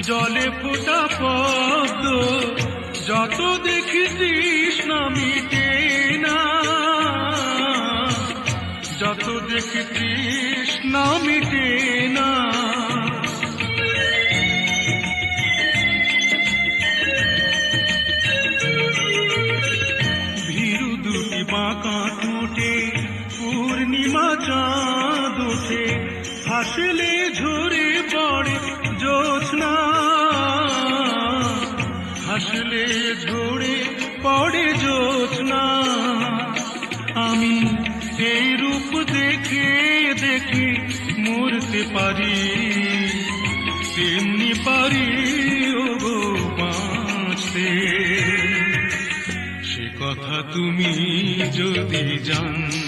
জলে ফোটা পদ্ম যত দেখি তৃষ্ণা মিটে না। যত দেখি তৃষ্ণা মিটে না। হাসলে ঝরে পড়ে জোছনা হাসলে ঝরে পড়ে জোছনা আমি এই রূপ দেখে দেখে মরতে পারি। তেমনি পারি ও গো বাঁচতে। সে কথা তুমি যদি জানতে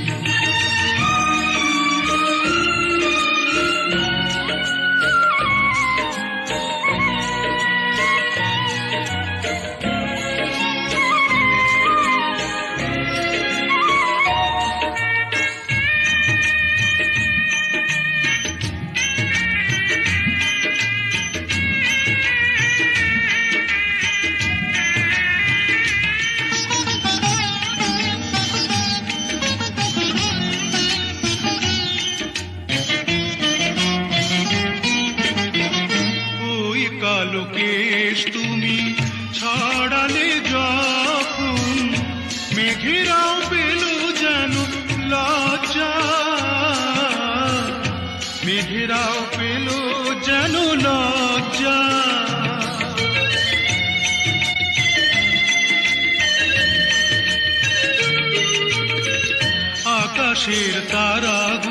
ওই কালো কেশ তুমি ছড়ালে যখন মেঘেরাও পেল যেন লজ্জা। মেঘেরাও পেল যেন লজ্জা। আকাশের তারাগুলো